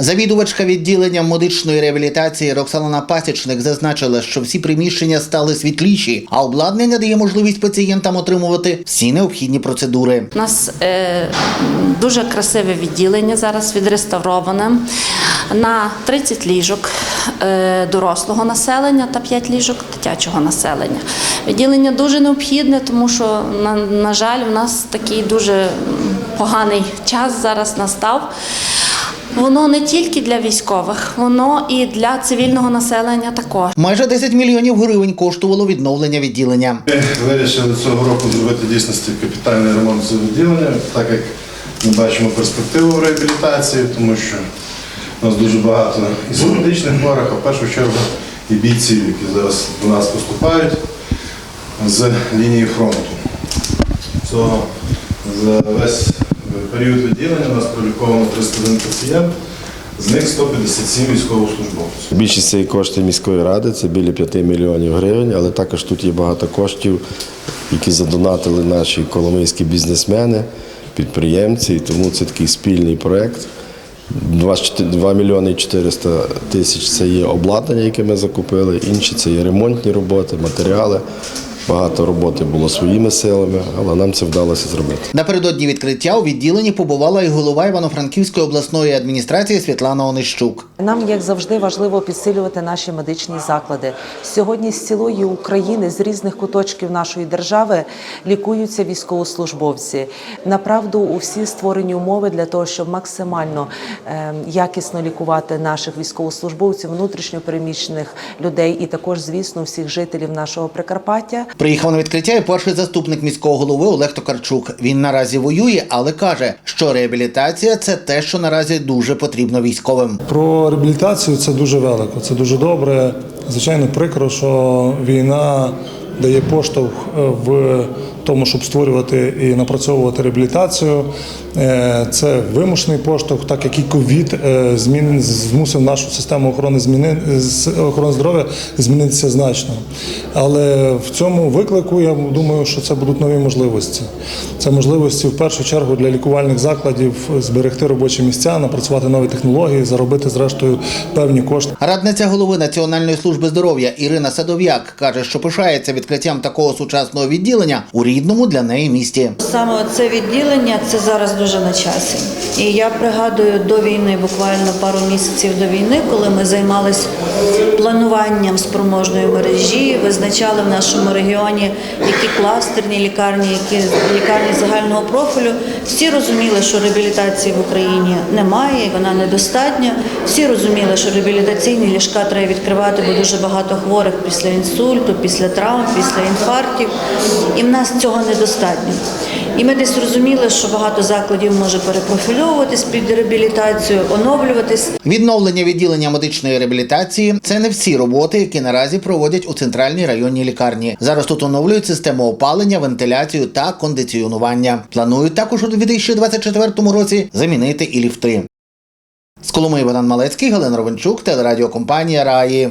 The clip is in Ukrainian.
Завідувачка відділенням медичної реабілітації Роксалана Пасічник зазначила, що всі приміщення стали світліші, а обладнання дає можливість пацієнтам отримувати всі необхідні процедури. У нас е, дуже красиве відділення зараз відреставроване на 30 ліжок е, дорослого населення та 5 ліжок дитячого населення. Відділення дуже необхідне, тому що, на, на жаль, у нас такий дуже поганий час зараз настав. Воно не тільки для військових, воно і для цивільного населення також. Майже 10 мільйонів гривень коштувало відновлення відділення. Ми вирішили цього року зробити дійсності капітальний ремонт цього відділення, так як ми бачимо перспективу в реабілітації, тому що у нас дуже багато і медичних хворих, а в першу чергу і бійців, які зараз до нас поступають з лінії фронту. Цього за весь період відділення у нас проліковано 301 пацієнт, з них 157 військовослужбовців. Більшість це кошти міської ради, це біля 5 мільйонів гривень, але також тут є багато коштів, які задонатили наші коломийські бізнесмени, підприємці, і тому це такий спільний проєкт. 2 мільйони 400 тисяч це є обладнання, яке ми закупили, інші це є ремонтні роботи, матеріали. Багато роботи було своїми силами, але нам це вдалося зробити. Напередодні відкриття у відділенні побувала і голова Івано-Франківської обласної адміністрації Світлана Онищук. Нам, як завжди, важливо підсилювати наші медичні заклади. Сьогодні з цілої України, з різних куточків нашої держави лікуються військовослужбовці. Направду, у всі створені умови для того, щоб максимально е, якісно лікувати наших військовослужбовців, внутрішньо переміщених людей і також, звісно, всіх жителів нашого Прикарпаття. Приїхав на відкриття і перший заступник міського голови Олег Токарчук. Він наразі воює, але каже, що реабілітація це те, що наразі дуже потрібно військовим. Про реабілітацію це дуже велико, це дуже добре. Звичайно, прикро, що війна дає поштовх е, в тому, щоб створювати і напрацьовувати реабілітацію. Е, Це вимушений поштовх, так як і ковід е, змін змусив нашу систему охорони зміни охорони здоров'я змінитися значно. Але в цьому виклику я думаю, що це будуть нові можливості. Це можливості в першу чергу для лікувальних закладів зберегти робочі місця, напрацювати нові технології, заробити зрештою певні кошти. Радниця голови Національної служби здоров'я Ірина Садов'як каже, що пишається відкриттям такого сучасного відділення у рідному для неї місті. Саме це відділення це зараз дуже на часі. І я пригадую до війни, буквально пару місяців до війни, коли ми займалися плануванням спроможної мережі, визначали в нашому регіоні, які кластерні лікарні, які лікарні загального профілю. Всі розуміли, що реабілітації в Україні немає, вона недостатня. Всі розуміли, що реабілітаційні ліжка треба відкривати, бо дуже багато хворих після інсульту, після травм, після інфарктів. І в нас цього недостатньо. І ми десь розуміли, що багато закладів може перепрофільовуватись під реабілітацію, оновлюватись. Відновлення відділення медичної реабілітації це не всі роботи, які наразі проводять у центральній районній лікарні. Зараз тут оновлюють систему опалення, вентиляцію та кондиціонування. Планують також у 2024 році замінити і ліфти. З Коломиї Богдан Малецький, Галина Ровенчук, телерадіокомпанія Раї.